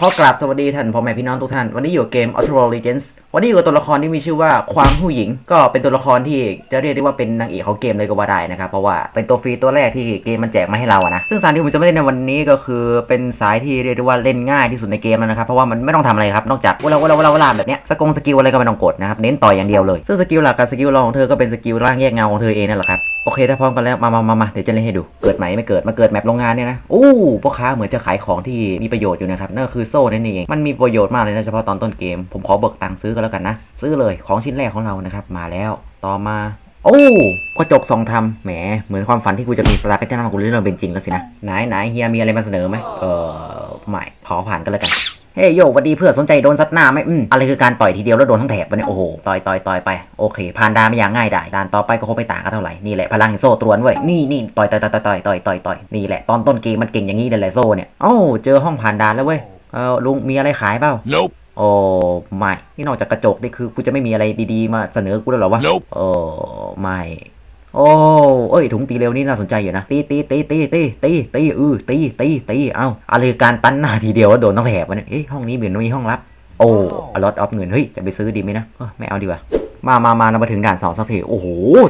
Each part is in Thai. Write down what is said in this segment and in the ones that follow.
ขอกราบสวัสดีท่านพ่อแม่พี่น้องทุกท่าน วันนี้อยู่เกม Outro Legends วันนี้อยู่กับตัวละครที่มีชื่อว่าความผู้หญิง ก็เป็นตัวละครที่จะเรียกได้ว่าเป็นนางเอกของเกมเลยก็ว่าได้นะครับ เพราะว่าเป็นตัวฟรีตัวแรกที่เกมมันแจกมาให้เราอะนะ ซึ่งสายที่ผมจะไม่เล่นในวันนี้ก็คือเป็นสายที่เรียกได้ว่าเล่นง่ายที่สุดในเกมแล้วนะครับ เพราะว่ามันไม่ต้องทำอะไรครับ นอกจากเวลาเวลาเวลาเวลาแบบเนี้ยสกงสกิลอะไรก็ไม่ต้องกดนะครับ เน้นต่อยอย่างเดียวเลย ซึ่งสกิลหลักกับสกิลรองของเธอก็เป็นสกิลร่างแยกเงาของเธอเองนั่นแหละครับโอเค ถ้าพร้อมกันแล้วมามามามาเดี๋ยวจะเล่นให้ดู เกิดไหมไม่เกิด มาเกิดแมปโรงงานเนี่ยนะ อู้พ่อค้าเหมือนจะขายของที่มีประโยชน์อยู่นะครับ นั่นก็คือโซ่นั่นเอง มันมีประโยชน์มากเลยนะเฉพาะตอนต้นเกม ผมขอเบิกตังค์ซื้อกันแล้วกันนะ ซื้อเลยของชิ้นแรกของเรานะครับมาแล้วต่อมาโอ้กระจกสองทำแหม เหมือนความฝันที่กูจะมีสตาร์แพทเทิร์นมากูเรื่องเป็นจริงแล้วสินะ ไหนไหนเฮียมีอะไรมาเสนอไหมเออไม่ขอผ่านกันแล้วกัน เฮ้ยโยวัดดีเพื่อนสนใจโดนซัดหน้าไหมอืมอะไรคือการต่อยทีเดียวแล้วโดนทั้งแถบวะเนี่ยโอ้โหต่อยต่อยต่อยไปโอเคผ่านดาไม่อย่างง่ายได้ด่านต่อไปก็คงไม่ต่างกันเท่าไหร่นี่แหละพลังแห่งโซ่ตรวนเว้ยนี่นี่ต่อยต่อยต่อยต่อยต่อยต่อยต่อยนี่แหละตอนต้นเกมมันเก่งอย่างนี้เลยแหละโซ่เนี่ยโอ้เจอห้องผ่านดานแล้วเว้ย เออลุงมีอะไรขายเปล่า Nope. โอ้ไม่นี่นอกจากกระจกนี่คือกูจะไม่มีอะไรดีๆมาเสนอกูแล้วเหรอวะ Nope. โอ้ไม่โอ้เอ้ยถุงตีเร็วนี่น่าสนใจอยู่นะ ตีตีตีตีตีตีตีเออตีตีตีเอ้าอะไรคือการปั้นหน้าทีเดียวแล้วโดนทั้งแถบวะเนี่ยเอ้ยห้องนี้เหมือนมีห้องลับ โอ้อลอตออฟเงินเฮ้ยจะไปซื้อดีไหมนะเอ้อไม่เอาดีกว่ามามามาเรามาถึงด่านสองสักทีโอ้โห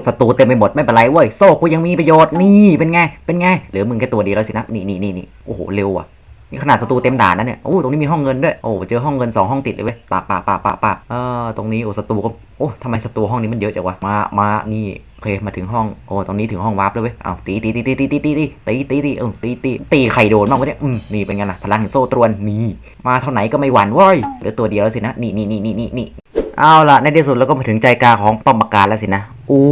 ศัตรูเต็มไปหมด ไม่เป็นไรเว้ย โซ่กูยังมีประโยชน์ นี่ เป็นไง เป็นไง เหลือมึงแค่ตัวเดียวแล้วสินะ นี่นี่นี่นี่โอ้โห เร็วอะ นี่ขนาดศัตรูเต็มด่านนะเนี่ยโอ้ตรงนี้มีห้องเงินด้วยโอ้เจอห้องเงินสองห้องติดเลยเว้ยปะปะปะปะปะเออตรงนี้โอ้ศัตรูก็โอ้ทำไมศัตรูห้องนี้มันเยอะจังวะมามานี่โอเคมาถึงห้องโอ้ตรงนี้ถึงห้องวาร์ปแล้วเว้ยอ้าวตีตีตีตีตีตีตีตีตีตีตีเออตีตีตีใครโดนบ้างวะเนี่ยอืมนี่เป็นไงล่ะพลังโซ่ตรวนนี่มาเท่าไหนก็ไม่หวั่นว้ยเหลือตัวเดียวแล้วสินะนี่นี่นี่นี่นี่นี่เอาล่ะ ในที่สุดเราก็มาถึงใจกลางของป้อมปราการแล้วสินะอู้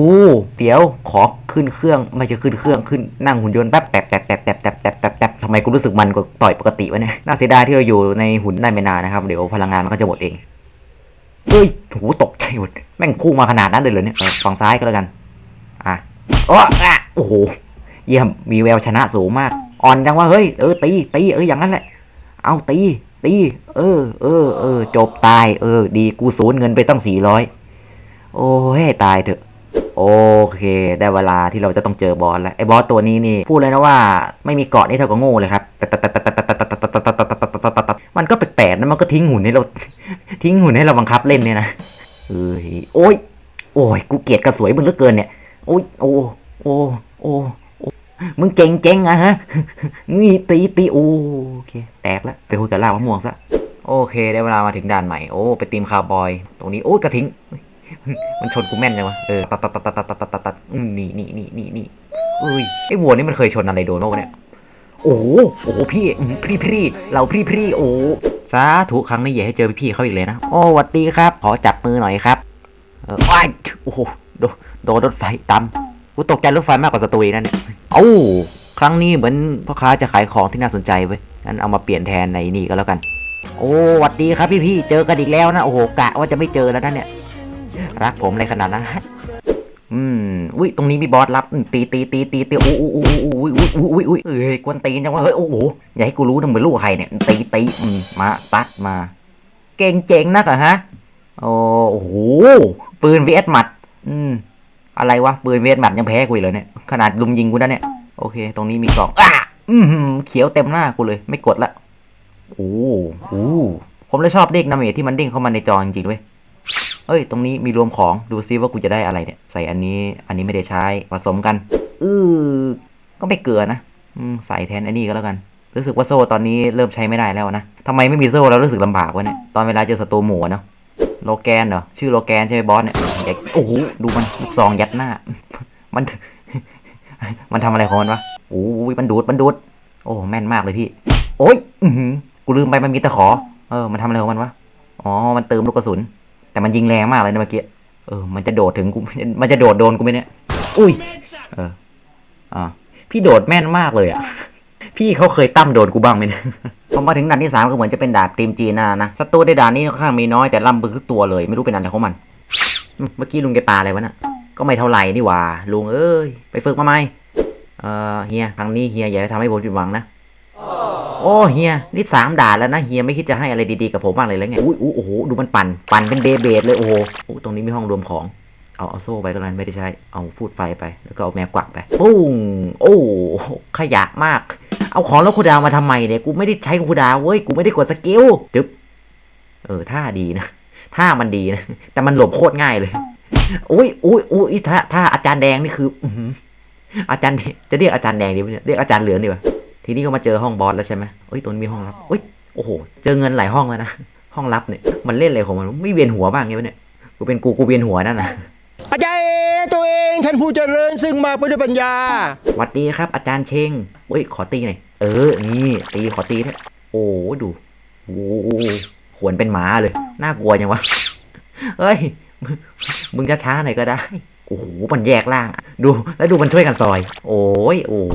เดี๋ยวขอขึ้นเครื่อง ไม่ใช่ขึ้นเครื่องขึ้นนั่งหุ่นยนต์แป๊บแป๊บแป๊บแป๊บแป๊บแป๊บแป๊บแไมกูรู้สึกมันกว่าต่อยปกติวะเนี่ย น่าเสียดายที่เราอยู่ในหุ่นได้ไม่นานนะครับ เดี๋ยวพลังงานมันก็จะหมดเอง เฮ้ยโหตกใจหมด แม่งพุ่งมาขนาดนั้นเลยเหรอเนี่ยฝั่งซ้ายก็แล้วกัน อะโอ้อะโอ้โห เยี่ยม มีแววชนะสูงมาก อ่อนจังว่าเฮ้ย เออตี ตี เอออย่างนั้นแหละ เอาตี ตี เออ เออ เออ จบตาย เออ ดี กูสูญเงินไปตั้งสี่ร้อย โอ้ยตายเถอะ โอเค ได้เวลาที่เราจะต้องเจอบอสแล้วไอ้บอสตัวนี้นี่พูดเลยนะว่าไม่มีเกาะนี่เท่ากับโง่เลยครับมันก็แปลกๆนะมันก็ทิ้งหุ่นให้เราทิ้งหุ่นให้เราบังคับเล่นเนี่ยนะเอ้ยโอ้ยโอ้ยกูเกลียดกระสวยมึงเหลือเกินเนี่ยโอ้ยโอ้โอ้โอ้มึงเจ๋งเจ๋งอะฮะนี่ตีตีโอเคแตกแล้วไปคุยกับล่ามะม่วงซะโอเค ได้เวลามาถึงด่านใหม่โอ้ไปตีมคาวบอย ตรงนี้โอ้ยกระทิ้ง มันชนกูแม่นจังวะ เออ ตัดตัดตัดตัดตัดตัดตัดตัดอืมนี่นี่นี่นี่นี่เอ้ย ไอ้วัวนี่มันเคยชนอะไรโดนบ้างวะเนี่ย โอ้โห โอ้โหพี่พี่พี่เราพี่พี่โอ้สาธุครั้งนี้อย่าให้เจอพี่เขาอีกเลยนะ โอ้หวัดดีครับ ขอจับมือหน่อยครับ เอออ้ยโอ้โห โดนโดนรถไฟตำกูตกใจรถไฟมากกว่าสตูอีนั่นเนี่ยเอ้าครั้งนี้เหมือนพ่อค้าจะขายของที่น่าสนใจเว้ย งั้นเอามาเปลี่ยนแทนในนี่ก็แล้วกัน โอ้หวัดดีครับพี่พี่ๆเจอกันอีกแล้วนะ โอ้โห กะว่าจะไม่เจอแล้วนะเนี่ย รักผมอะไรขนาดนั้นฮะอืมอุ้ยตรงนี้มีบอสรับตีตีตีตีตีอู้อู้อู้อู้อู้อู้อู้อู้เอ้ยกวนตีนจังวะเฮ้ยโอ้โหอย่าให้กูรู้นะเหมือนลูกใครเนี่ยตีตีมาตัดมา เก่งเจ๋งนักเหรอฮะโอ้โหปืน vs หมัด อืม อะไรวะปืน vs หมัดยังแพ้กูเลยเนี่ยขนาดลุมยิงกูนะเนี่ยโอเค ตรงนี้มีกล่องอะอืมเขียวเต็มหน้ากูเลย ไม่กดละโอ้โหผมเลยชอบเด็กนาเมจที่มันเด้งเข้ามาในจอจริงๆเว้ย เอ้ย ตรงนี้มีรวมของดูซิว่ากูจะได้อะไรเนี่ย ใส่อันนี้ อันนี้ไม่ได้ใช้ ผสมกัน อือก็ไม่เกลือนะอืใส่แทนอันนี้ก็แล้วกัน รู้สึกว่าโซ่ตอนนี้เริ่มใช้ไม่ได้แล้วนะทำไมไม่มีโซ่แล้วรู้สึกลำบากวะเนี่ย ตอนเวลาเจอศัตรูหมูเนาะ โลแกนเหรอ ชื่อโลแกนใช่ไหมบอสเนี่ยเด็กโอ้โห ดูมันลูกซองยัดหน้า มัน มันทำอะไรของมันวะโอ้ยมันดูด มันดูด โอ้ แม่นมากเลยพี่ โอ้ย อืกูลืมไปมันมีตะขอ เออ มันทำอะไรของมันวะ อ๋อ มันเติมลูกกระสุน แต่มันยิงแรงมากเลยนะเมื่อกี้ เออ มันจะโดดถึงกู มันจะโดดโดนกูไหมเนี่ย อุ้ย เออ อ่า พี่โดดแม่นมากเลยอะ พี่เขาเคยตั้มโดนกูบ้างไหมเนี่ยพอมาถึงด่านที่สามก็เหมือนจะเป็นด่านทีมจีนนะนะ ศัตรูในด่านนี้ค่อนข้างมีน้อยแต่ล่ำบึกทุกตัวเลย ไม่รู้เป็นอะไรของมัน เมื่อกี้ลุงแกตาอะไรวะน่ะ ก็ไม่เท่าไหร่นี่หว่า ลุงเอ้ย ไปฝึกมาไหมเออเฮีย ครั้งนี้เฮียอย่าทำให้ผมผิดหวังนะ โอ้เฮียนี่สามด่านแล้วนะเฮียไม่คิดจะให้อะไรดีๆกับผมบ้างเลยแล้วไงอุ้ยอุ้ยโอ้โหดูมันปั่นปั่นเป็นเบเบดเลยโอ้โหโอ้ตรงนี้มีห้องรวมของเอาเอาโซ่ไปก็นั้นไม่ได้ใช้เอาพูดไฟไป แล้วก็เอาแมวกวักไปปุ้งโอ้ขยะมาก เอาของแล้วคูลดาวน์มาทำไมเนี่ยกูไม่ได้ใช้คูลดาวน์เว้ยกูไม่ได้กดสกิลจึ๊บเออท่าดีนะท่ามันดีนะแต่มันหลบโคตรง่ายเลยอุ้ยอุ้ยอุ้ยท่าท่าอาจารย์แดงนี่คืออื้อหืออาจารย์แดงจะเรียกอาจารย์แดงดีไหมเนี่ยเรียกอาจารย์เหลืองดีกว่า ทีนี้ก็มาเจอห้องบอสแล้วใช่ไหมเอ้ยตัวนี้มีห้องลับเอ้ยโอ้โห เจอเงินหลายห้องแล้วนะ ห้องลับเนี่ย มันเล่นอะไรของมัน ไม่เวียนหัวบ้างไงวะเนี่ย กูเป็นกูกูเวียนหัวนั่นนะอาจารย์ตัวเองท่านผู้เจริญซึ่งมาเพื่อด้วยปัญญาหวัดดีครับ อาจารย์เชงเฮ้ย ขอตีหน่อย เออ นี่ตีขอตีเถอะโอ้ดู โอ้โหขวนเป็นหมาเลย น่ากลัวจังวะเฮ้ยมึงมึงจะช้าหน่อยก็ได้ โอ้โห มันแยกล่างอะดู แล้วดูมันช่วยกันซอย โอ้ย โอ้โห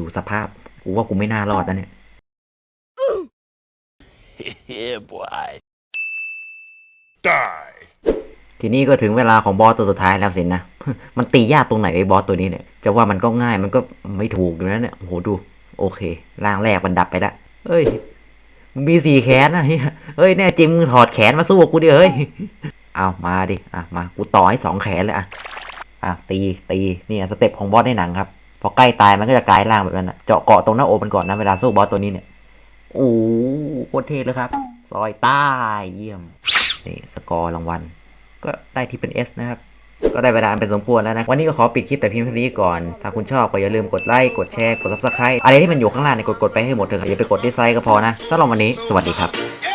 ดูสภาพ กูว่ากูไม่น่ารอดนะเนี่ย yeah, boy. ทีนี้ก็ถึงเวลาของบอสตัวสุดท้ายแล้วสินนะ มันตียากตรงไหนไอ้บอสตัวนี้เนี่ย จะว่ามันก็ง่ายมันก็ไม่ถูกอยู่นะเนี่ย โอ้โหดู โอเค ร่างแรกมันดับไปแล้วเอ้ยมึงมีสี่แขนนะเฮ้ยเฮ้ยแน่จริงมึงถอดแขนมาสู้กับกูดิเฮ้ย เอามาดิ อะมา กูต่อให้สองแขนเลยอะ อะตีตีเนี่ยสเต็ปของบอสในหนังครับ พอใกล้ตายมันก็จะกลายร่างแบบนั้นนะเจาะเกาะตรงหน้าอกมันก่อนนะเวลาสู้บอสตัวนี้เนี่ยโอ้โหโคตรเท่เลยครับ ซอยใต้เยี่ยมนี่สกอร์รางวัล ก็ได้ที่เป็น S นะครับ ก็ได้เวลาเป็นสมควรแล้วนะ วันนี้ก็ขอปิดคลิปแต่เพียงเท่านี้ก่อน ถ้าคุณชอบก็อย่าลืมกดไลค์ กดแชร์ กด subscribe อะไรที่มันอยู่ข้างล่างเนี่ยกดกดไปให้หมดเถอะอย่าไปกดดิสไลค์ก็พอนะสำหรับวันนี้ สวัสดีครับ